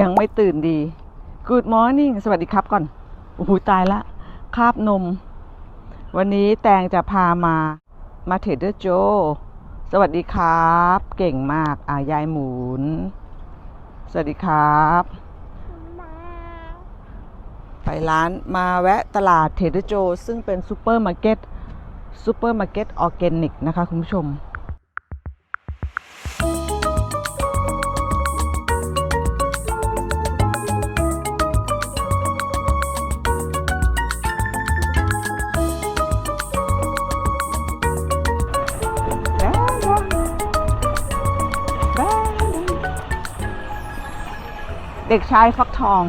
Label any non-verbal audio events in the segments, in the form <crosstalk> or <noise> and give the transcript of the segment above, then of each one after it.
ยังไม่ตื่นดี Good morning สวัสดีครับก่อนโอ้โหตายละ คาบนม วันนี้แตงจะพามามาเทรดเดอร์โจ สวัสดีครับ เก่งมากอ่ายายหมุน สวัสดีครับ ไปร้านมาแวะตลาดเทรดเดอร์โจ ซึ่งเป็นซูเปอร์มาร์เก็ตซูเปอร์มาร์เก็ตออร์แกนิกนะคะคุณผู้ชม เด็กชายฟักทอง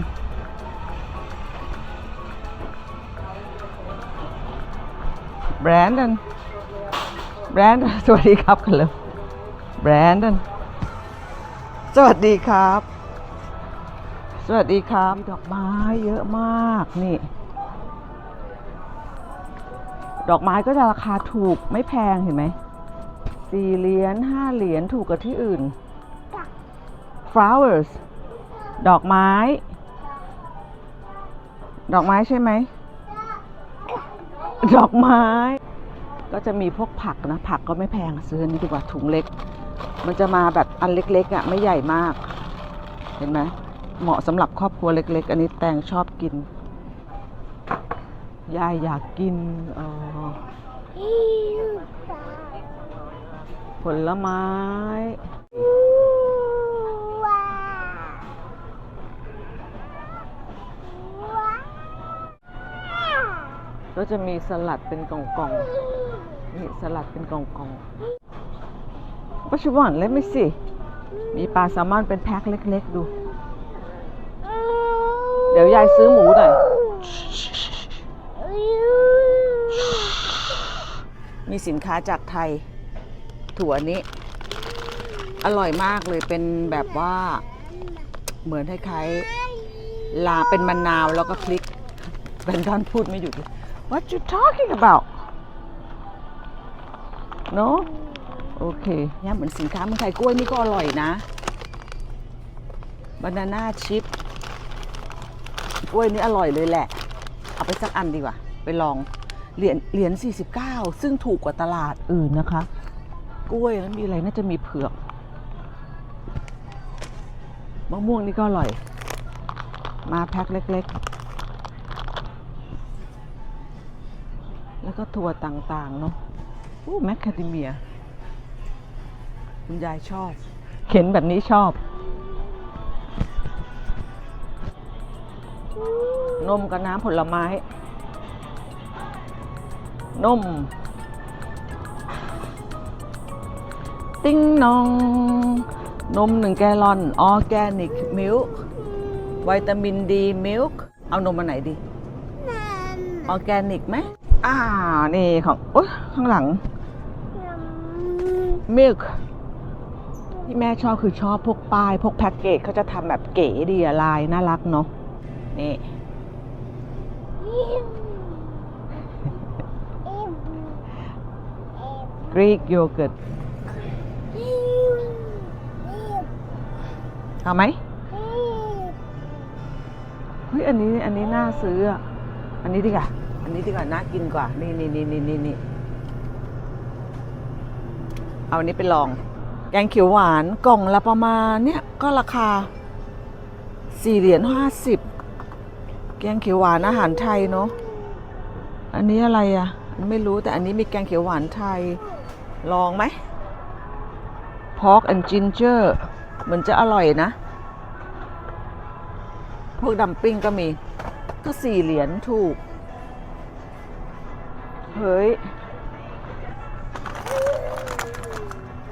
แบรนดอนแบรนดอนสวัสดีครับกันเลยแบรนดอนสวัสดีครับ สวัสดีครับดอกไม้เยอะมากนี่ ดอกไม้ก็จะราคาถูกไม่แพงเห็นไหมสี่เหรียญห้าเหรียญถูกกว่าที่อื่น flowers ดอกไม้ ดอกไม้ใช่ไหม ดอกไม้ ก็จะมีพวกผักนะ ผักก็ไม่แพงซื้ออันนี้ดีกว่าถุงเล็ก มันจะมาแบบอันเล็กๆอะ่ะไม่ใหญ่มาก เห็นไหมเหมาะสำหรับครอบครัวเล็ก ๆ อันนี้แตงชอบกิน ยายอยากกินเอ่อผลไม้ ก็จะมีสลัดเป็นกล่องๆนี่สลัดเป็นกล่องๆปัจจุบันเล็กไม่สิมีปลาแซลมอนเป็นแพ็คเล็กๆ ดู เดี๋ยวยายซื้อหมูหน่อย มีสินค้าจากไทย ถั่วนี้ อร่อยมากเลยเป็นแบบว่าเหมือนคล้ายๆลาเป็นมะนาวแล้วก็พริกเป็นท่อนพูดไม่หยุดเลย What you talking about No โอเคเนี่ยเหมือนสินค้าเมืองไทยกล้วยนี่ก็อร่อยนะ บานาน่าชิพกล้วยนี่อร่อยเลยแหละ เอาไปสักอันดีกว่า ไปลอง เหรียญ เหรียญ 49 ซึ่งถูกกว่าตลาดอื่นนะคะ กล้วยแล้วมีอะไรน่าจะมีเผือก มะม่วงนี่ก็อร่อย มาแพ็คเล็ก ๆ แล้วก็ถั่วต่างๆเนาะอู้แมคคาเดเมีย คุณยายชอบ เข็นแบบนี้ชอบ นมกับน้ำผลไม้ นม ติ้งนอง นมหนึ่งแกลลอน ออร์แกนิก มิลค์วิตามินดี มิลค์ เอานมมาไหนดี ออร์แกนิกไหม อ่า นี่ของโอ๊ยข้างหลัง มิลค์ที่แม่ชอบคือชอบพวกป้าย พวกแพ็กเกจเขาจะทำแบบเก๋ดีอะลาย น่ารักเนาะ นี่ กรีกโยเกิร์ตเอาไหมเฮ้ย อันนี้ อันนี้น่าซื้ออะอันนี้ดีกว่า อันนี้ดีกว่าน่ากินกว่า นี่นี่นี่นี่นี่นี่เอาอันนี้ไปลอง แกงเขียวหวานกล่องละประมาณเนี่ยก็ราคาสี่เหรียญห้าสิบแกงเขียวหวานอาหารไทยเนาะอันนี้อะไรอะ่ะไม่รู้แต่อันนี้มีแกงเขียวหวานไทยลองไหม Pork and Ginger เหมือนจะอร่อยนะ พวกดัมปิ้งก็มีก็สี่เหรียญถูก ฮ้ย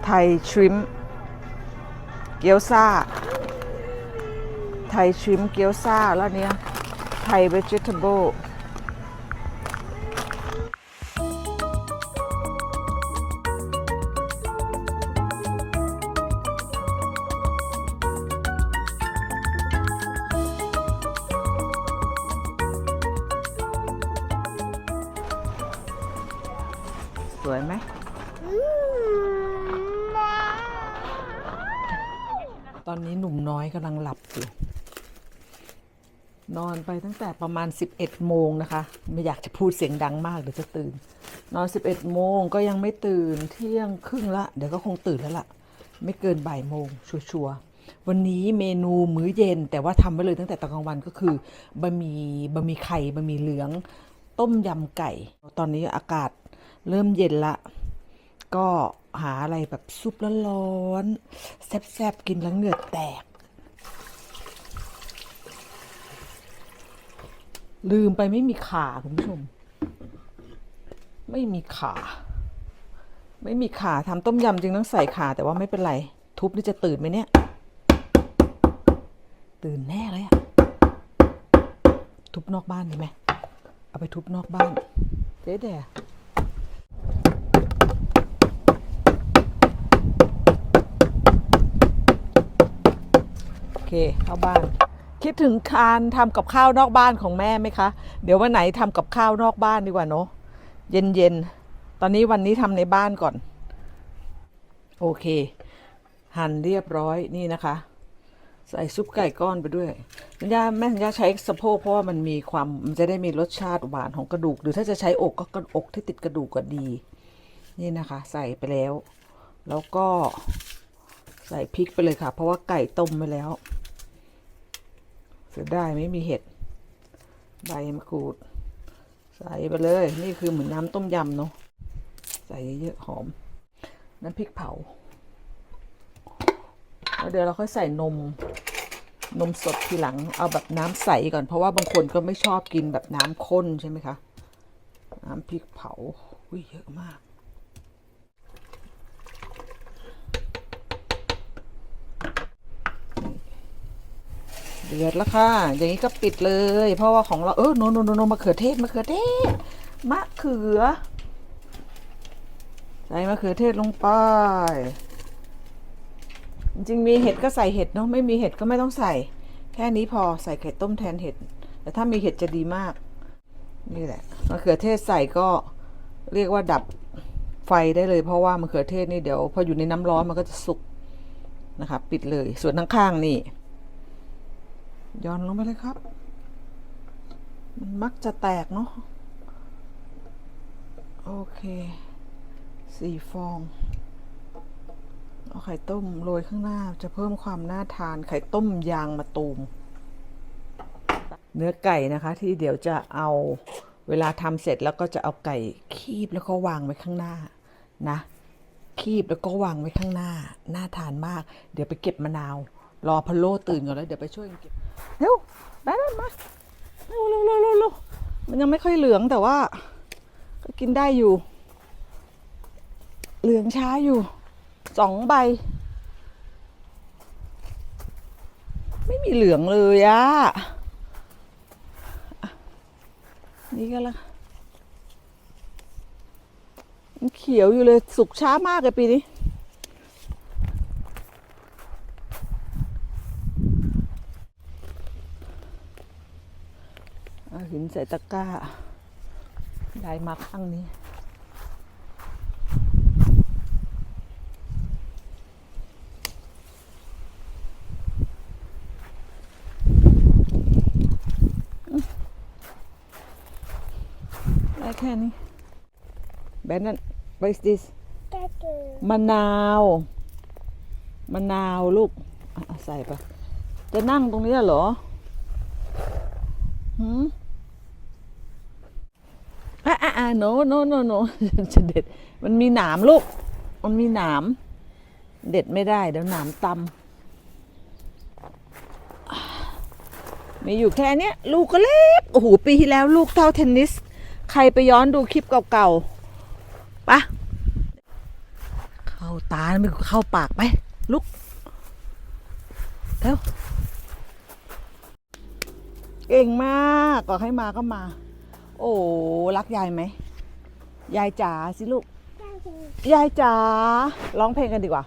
ไทยชริม เกี๊ยวซ่า ไทยชริมเกี๊ยวซ่า แล้วเนี้ยไทยเวจิเทเบิล สวยไหม ตอนนี้หนุ่มน้อยกำลังหลับอยู่ นอนไปตั้งแต่ประมาณ 11 โมงนะคะ ไม่อยากจะพูดเสียงดังมากเดี๋ยวจะตื่น นอน 11 โมงก็ยังไม่ตื่นเที่ยงครึ่งละ เดี๋ยวก็คงตื่นแล้วล่ะ ไม่เกินบ่ายโมงชัวร์ๆวันนี้เมนูมื้อเย็น แต่ว่าทำไว้เลยตั้งแต่ตอนกลางวันก็คือบะหมี่บะหมี่ไข่บะหมี่เหลือง ต้มยำไก่ ตอนนี้อากาศ เริ่มเย็นละ ก็หาอะไรแบบซุปร้อนๆแซ่บๆกินแล้วเหงื่อแตก ลืมไปไม่มีขาคุณผู้ชม ไม่มีขา ไม่มีขาทำต้มยำจึงต้องใส่ขาแต่ว่าไม่เป็นไร ทุบนี่จะตื่นไหมเนี่ย ตื่นแน่เลยอะทุบนอกบ้านดีไหมเอาไปทุบนอกบ้านเจ๊แด เคเข้าบ้าน คิดถึงการทำกับข้าวนอกบ้านของแม่ไหมคะ เดี๋ยววันไหนทำกับข้าวนอกบ้านดีกว่าเนาะเย็นเย็นๆตอนนี้วันนี้ทำในบ้านก่อน โอเค หั่นเรียบร้อยนี่นะคะ ใส่ซุปไก่ก้อนไปด้วยสัญญาแม่สัญญาใช้สะโพกเพราะว่ามันมีความมันจะได้มีรสชาติหวานของกระดูก หรือถ้าจะใช้อกก็กระอกที่ติดกระดูกก็ดี นี่นะคะ ใส่ไปแล้ว แล้วก็ใส่พริกไปเลยค่ะ เพราะว่าไก่ต้มไปแล้ว เสียดายไม่มีเห็ด ใบมะกรูด ใส่ไปเลย นี่คือเหมือนน้ำต้มยำเนาะใส่เยอะหอม น้ำพริกเผาแล้วเดี๋ยวเราค่อยใส่นม นมสดทีหลัง เอาแบบน้ำใสก่อน เพราะว่าบางคนก็ไม่ชอบกินแบบน้ำข้นใช่ไหมคะ น้ำพริกเผาอุ้ยเยอะมาก เดือดแล้วค่ะ อย่างนี้ก็ปิดเลย เพราะว่าของเราเออโนโนโนโนมะเขือเทศมะเขือเทศมะเขือใส่มะเขือเทศลงไป จริงมีเห็ดก็ใส่เห็ดเนาะไม่มีเห็ดก็ไม่ต้องใส่ แค่นี้พอใส่ไข่ต้มแทนเห็ด แต่ถ้ามีเห็ดจะดีมาก นี่แหละมะเขือเทศใส่ก็เรียกว่าดับไฟได้เลย เพราะว่ามะเขือเทศนี่เดี๋ยวพออยู่ในน้ำร้อนมันก็จะสุกนะคะ ปิดเลยส่วนข้างๆนี่ ย้อนลงไปเลยครับ มันมักจะแตกเนาะ โอเค สี่ฟอง เอาไข่ต้มโรยข้างหน้าจะเพิ่มความน่าทานไข่ต้มยางมะตูม เนื้อไก่นะคะที่เดี๋ยวจะเอาเวลาทำเสร็จแล้วก็จะเอาไก่คีบแล้วก็วางไว้ข้างหน้านะ คีบแล้วก็วางไว้ข้างหน้า น่าทานมาก เดี๋ยวไปเก็บมะนาว รอพะโล้ตื่นก่อนแล้วเดี๋ยวไปช่วยกันเก็บเร็วแบนมาเร็วเร็วเร็วเร็วเร็วมันยังไม่ค่อยเหลืองแต่ว่า ก็กินได้อยู่ เหลืองช้าอยู่สองใบ ไม่มีเหลืองเลยอะนี่ก็ละมันเขียวอยู่เลยสุกช้ามากเลยปีนี้ เอาหินใส่ตะกร้าได้มาข้างนี้ ได้แค่นี้ แบนนั่น what is this มะนาว มะนาวลูกอะเอาใส่ไป จะนั่งตรงนี้เหรอหืม อะอะอะ no no no no จะเด็ด มันมีหนามลูก มันมีหนาม เด็ดไม่ได้เดี๋ยวหนามตำมีอยู่แค่นี้ลูกก็เล็ก โอ้โห ปีที่แล้วลูกเท่าเทนนิส ใครไปย้อนดูคลิปเก่าๆปะเข้าตาไม่เข้าปากไปลุกเร็วเก่งมากก็ให้มาก็มา โอ้รักยายไหม ยายจ๋าสิลูก ยายจ๋าร้องเพลงกันดีกว่า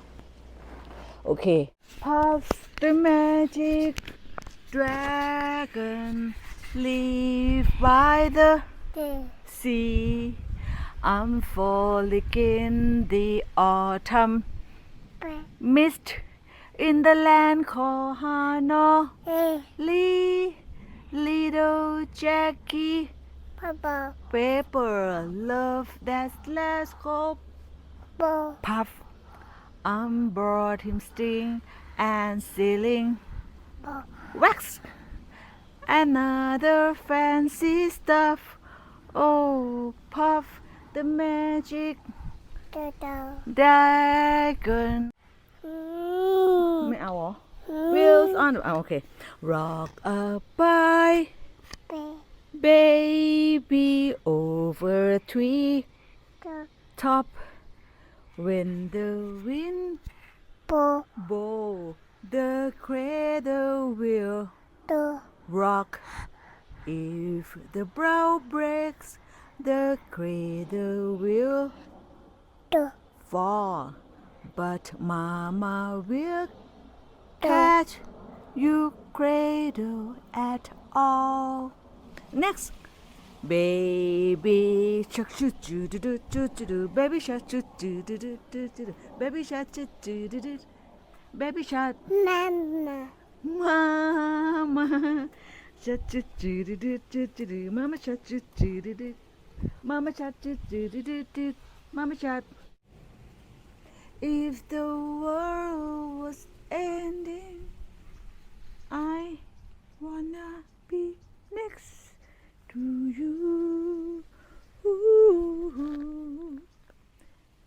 โอเค Puff the magic dragon live by the sea I'm falling in the autumn mist in the land called Hano. Hey, Lee, little Jackie, Papa, paper, love that last go Bo, puff. Um, brought him sting and ceiling Bo, wax. Another fancy stuff. Oh, puff, the magic Dodo. dragon. Mm, ไม่เอาเหรอ Wheels on เอาโอเค Rock a bye Be, baby over a tree. Top when the wind Bo, blow the cradle will Do, rock. If the brow breaks the cradle will Do, fall. But mama will catch you cradle at all next. Baby shark shoo doo doo doo doo doo doo baby shark shoo doo doo doo doo doo baby shark doo doo doo doo baby shark. Mama, Mama. Shark doo doo doo doo doo doo doo mama shark doo doo doo doo mama shark doo doo doo doo doo mama shark. If the world was ending I wanna be next to you.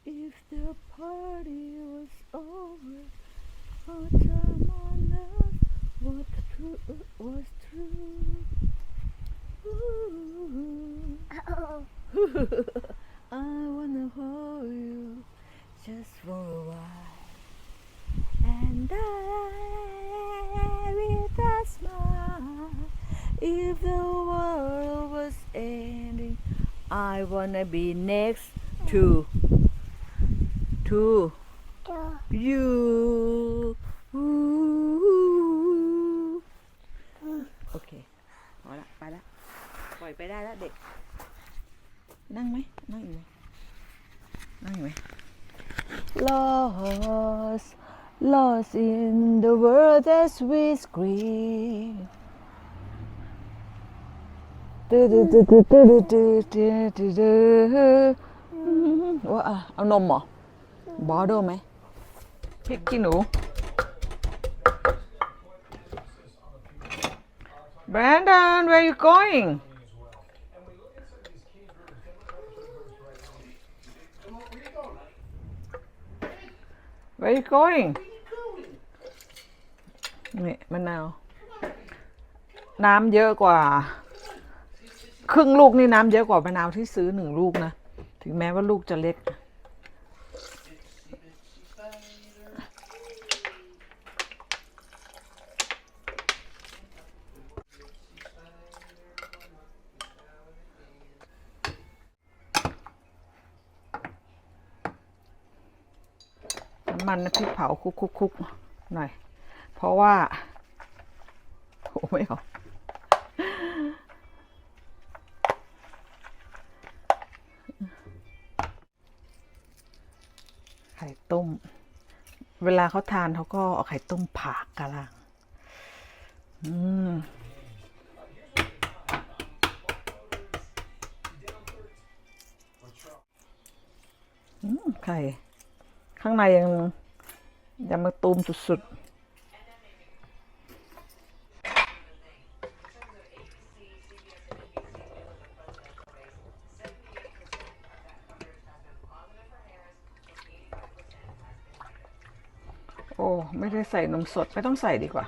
If the party was over our time on earth was true was true. Oh, <laughs> I wanna hold you just for a while. And I with a smile if the world ending I wanna be next to to Do, you โอเคพอละไปละปล่อยไปได้แล้วเด็ก นั่งไหมนั่งอีกไหมนั่งอีกไหม Lost lost in the world as we scream Ủa, à, ăn à, nôm mà Bỏ đâu mày Thích cái nụ Brandon, where are you going? Where are you going? Mẹ, bên nào? Nam dơ quá à. ครึ่งลูกนี่น้ำเยอะกว่ามะนาวที่ซื้อหนึ่งลูกนะ ถึงแม้ว่าลูกจะเล็ก น้ำมันพริกเผาคุกคุกคุกหน่อย เพราะว่า โอ้ไม่เอ ต้ม เวลาเขาทานเขาก็เอาไข่ต้มผ่ากะลังอือืมไข่ ข้างในยังยังมาตูมสุดๆ โอ้ ไม่ได้ ใส่นมสดไม่ต้องใส่ดีกว่า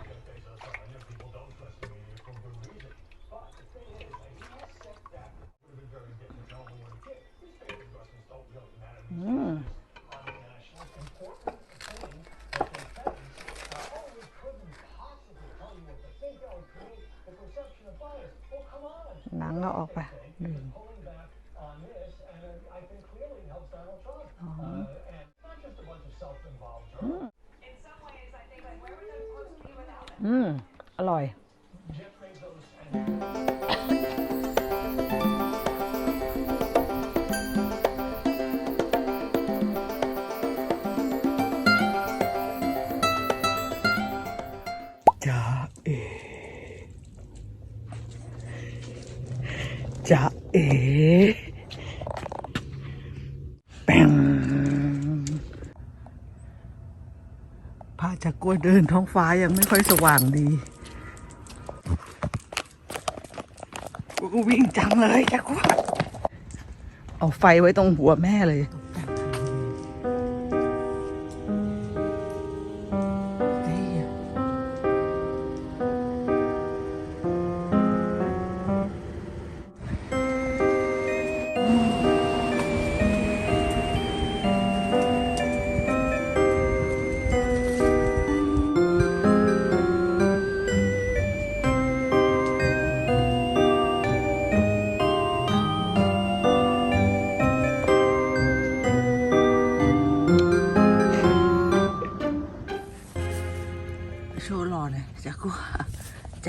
จากกลัวเดินท้องฟ้ายังไม่ค่อยสว่างดีกูวิ่งจังเลยจากกลัวเอาไฟไว้ตรงหัวแม่เลย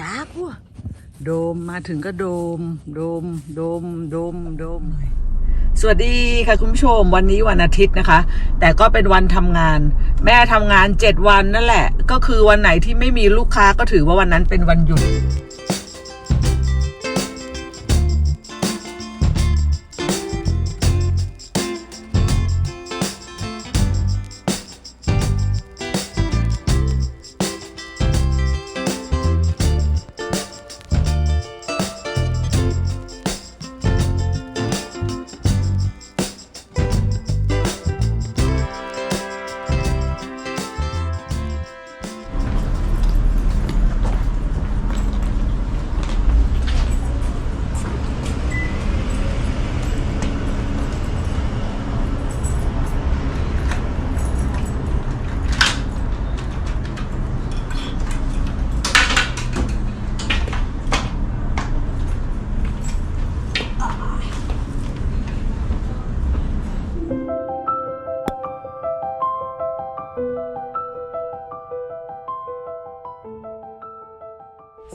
จากัวโดมมาถึงก็โดม โดม โดม โดม โดมสวัสดีค่ะคุณผู้ชมวันนี้วันอาทิตย์นะคะ แต่ก็เป็นวันทำงาน แม่ทำงานเจ็ดวันนั่นแหละ ก็คือวันไหนที่ไม่มีลูกค้าก็ถือว่าวันนั้นเป็นวันหยุด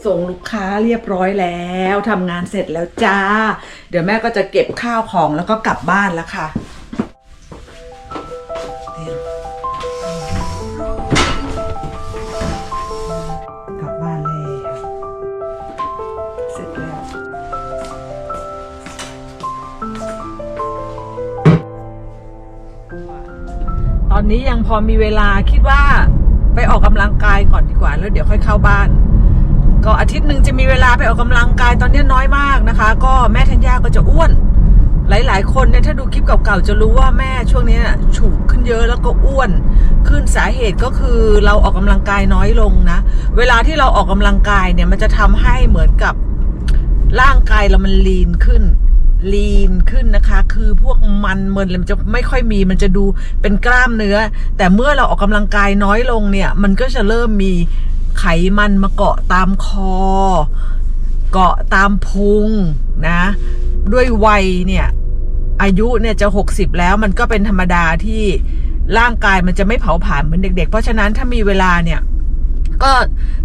ส่งลูกค้าเรียบร้อยแล้วทำงานเสร็จแล้วจ้า เดี๋ยวแม่ก็จะเก็บข้าวของแล้วก็กลับบ้านแล้วค่ะกลับบ้านแล้วเสร็จแล้วตอนนี้ยังพอมีเวลาคิดว่าไปออกกำลังกายก่อนดีกว่า แล้วเดี๋ยวค่อยเข้าบ้าน ก็อาทิตย์หนึ่งจะมีเวลาไปออกกำลังกายตอนนี้น้อยมากนะคะ ก็แม่ธัญญาก็จะอ้วน หลาย ๆ คนเนี่ยถ้าดูคลิปเก่าๆจะรู้ว่าแม่ช่วงนี้น่ะฉูกขึ้นเยอะแล้วก็อ้วน ขึ้นสาเหตุก็คือเราออกกำลังกายน้อยลงนะ เวลาที่เราออกกำลังกายเนี่ยมันจะทำให้เหมือนกับร่างกายเรามันลีนขึ้นลีนขึ้นนะคะ คือพวกมันเมินมันจะไม่ค่อยมี มันจะดูเป็นกล้ามเนื้อ แต่เมื่อเราออกกำลังกายน้อยลงเนี่ย มันก็จะเริ่มมี ไขมันมาเกาะตามคอ เกาะตามพุงนะ ด้วยวัยเนี่ยอายุเนี่ยจะ60แล้วมันก็เป็นธรรมดาที่ร่างกายมันจะไม่เผาผลาญเหมือนเด็ก ๆ เพราะฉะนั้นถ้ามีเวลาเนี่ยก็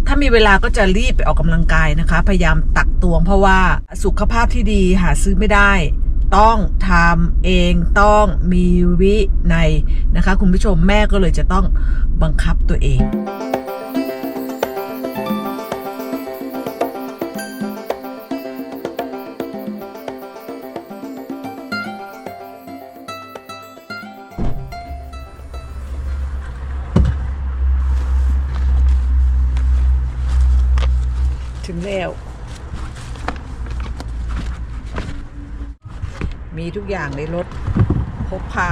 ถ้ามีเวลาก็จะรีบไปออกกำลังกายนะคะ พยายามตักตวง เพราะว่าสุขภาพที่ดีหาซื้อไม่ได้ ต้องทำเองต้องมีวิในนะคะ คุณผู้ชมแม่ก็เลยจะต้องบังคับตัวเอง มีทุกอย่างในรถพกพา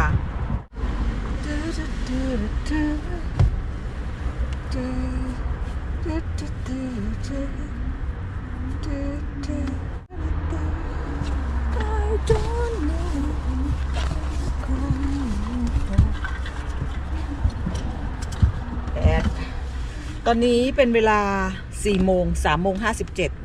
แอดตอนนี้เป็นเวลา4โมง3โมง57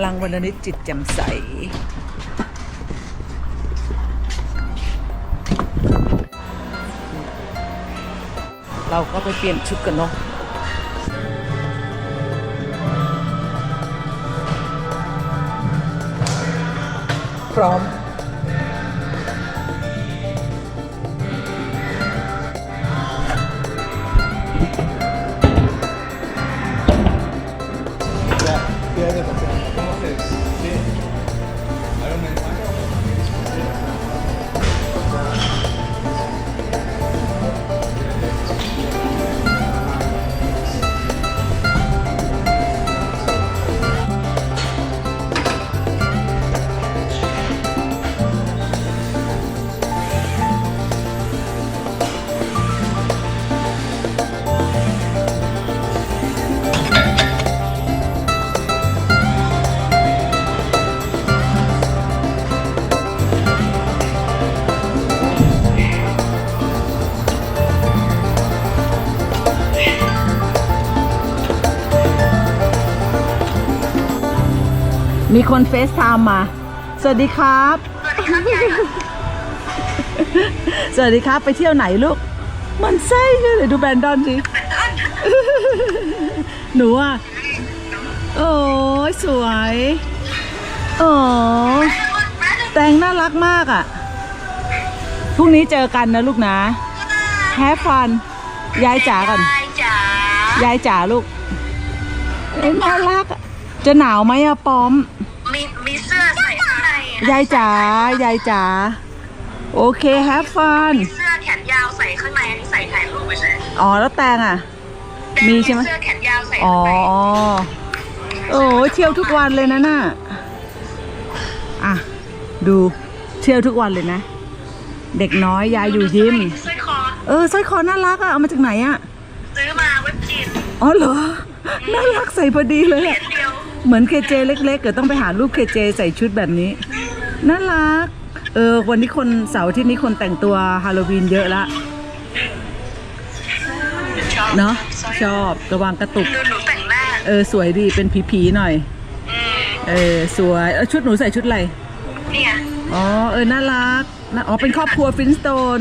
ำลังวันนิดจิตแจ่มใส เราก็ไปเปลี่ยนชุดกันเนาะพร้อม มีคนเฟซไทม์มา สวัสดีครับ สวัสดีครับไปเที่ยวไหนลูก มันไส้เลยดูแบรนดอนสิหนูอะ โอ้ยสวยโอ้แตงน่ารักมากอะ พรุ่งนี้เจอกันนะลูกนะ แฮฟฟัน ยายจ๋าก่อน ยายจ๋ายายจ๋าลูกเอ้ยน่ารักอะ จะหนาวไหมอะปอม มีมีเสื้อใส่ข้างในอะยายจ๋ายายจ๋าโอเคแฮฟฟันมีเสื้อแขนยาวใส่ข้างในอันนี้ใส่ถ่ายรูปไปเฉยอ๋อแล้วแตงอะมีใช่ไหม เสื้อแขนยาวใส่อ๋อข้างในโอ้ยเที่ยวทุกวันเลยนะน่ะอะ ดูเที่ยวทุกวันเลยนะ เด็กน้อยยายอยู่ยิมสร้อยคอเออสร้อยคอน่ารักอะเอามาจากไหนอะซื้อมาเว็บจีนอ๋อเหรอน่ารักใส่พอดีเลยเหรีอะยญเดียว เหมือนเคเจเล็กๆเกิดต้องไปหารูปเคเจใส่ชุดแบบนี้น่ารัก เออ วันนี้คนเสาร์อาที่นี้คนแต่งตัวฮาโลวีนเยอะละชอบเนาะชอบระวังกระตุกดูหนูแต่งหน้าเออ สวยดีเป็นผีๆหน่อยอืมเออ สวยเออชุดหนูใส่ชุดอะไร เนี่ยอ๋อ เออ น่ารักนะอ๋อ เป็นครอบครัวฟินสโตน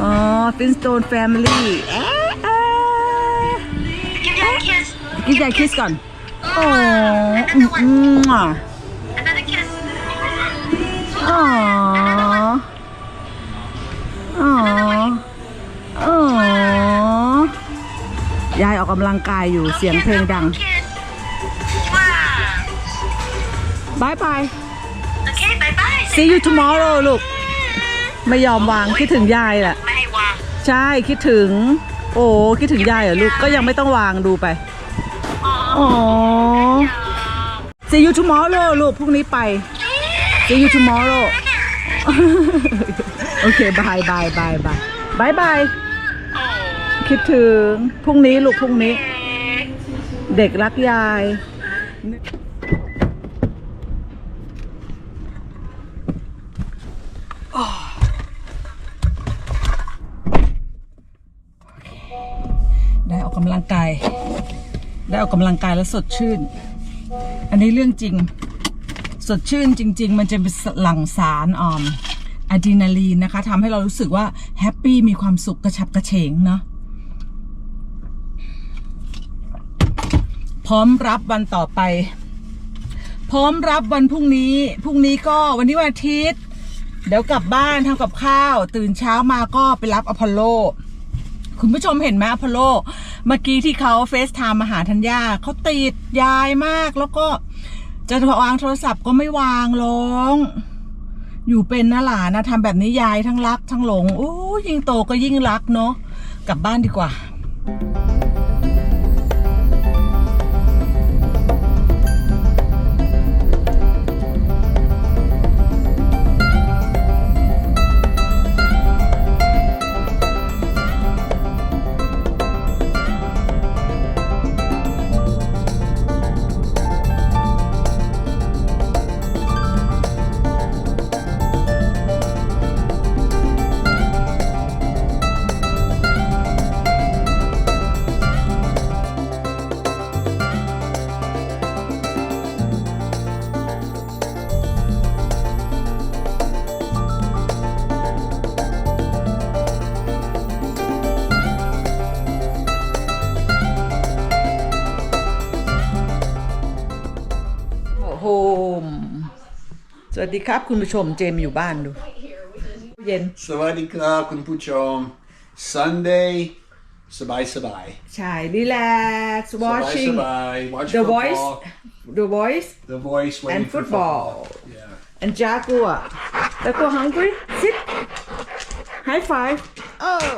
อ๋อ ฟินสโตนแฟมิลี่เอ๊ะเอ๊ะกินยาคิสกินยายคิสก่อน โอ้อืมอืมอะ another kiss อ๋ออ๋ออ๋อยายออกกำลังกายอยู่เสียงเพลงดัง kiss ว้าบายบายโอเคบายบาย see you tomorrow ลูก ไม่ยอมวางคิดถึงยายแหละ ไม่ให้วาง ใช่คิดถึง โอ้คิดถึงยายเหรอลูกก็ยังไม่ต้องวางดูไป อ๋อ see you tomorrow ลูกพรุ่งนี้ไป see you tomorrow โอเคบายบายบายบายบายบายคิดถึง พรุ่งนี้ลูกพรุ่งนี้ เด็กรักยาย ได้ออกกำลังกาย ได้ ออกกำลังกายแล้วสดชื่น อันนี้เรื่องจริง สดชื่นจริง ๆ มันจะเป็นหลั่งสารออมอะดรีนาลีนนะคะทำให้เรารู้สึกว่าแฮปปี้มีความสุขกระฉับกระเฉงเนาะพร้อมรับวันต่อไป พร้อมรับวันพรุ่งนี้ พรุ่งนี้ก็วันนี้วันอาทิตย์ เดี๋ยวกลับบ้านทำกับข้าว ตื่นเช้ามาก็ไปรับอพอลโล คุณผู้ชมเห็นไหมอพอลโล เมื่อกี้ที่เขาเฟซไทม์มาหาธัญญาเขาติดยายมากแล้วก็จะวางโทรศัพท์ก็ไม่วางร้อง อยู่เป็นนะหลานนะทำแบบนี้ยายทั้งรักทั้งหลงโอ้ยิ่งโตก็ยิ่งรักเนาะกลับบ้านดีกว่า วัสดีครับคุณผู้ชมเจมส์อยู่บ้านดู เย็น Sawadee krap, kun puchom. Sunday, sabai sabai. ใช่ relax Sabai watching sabai. Watch The football. Voice The Voice The voice waiting and for football Yeah. and Jaguar Jaguar hungry sit high five oh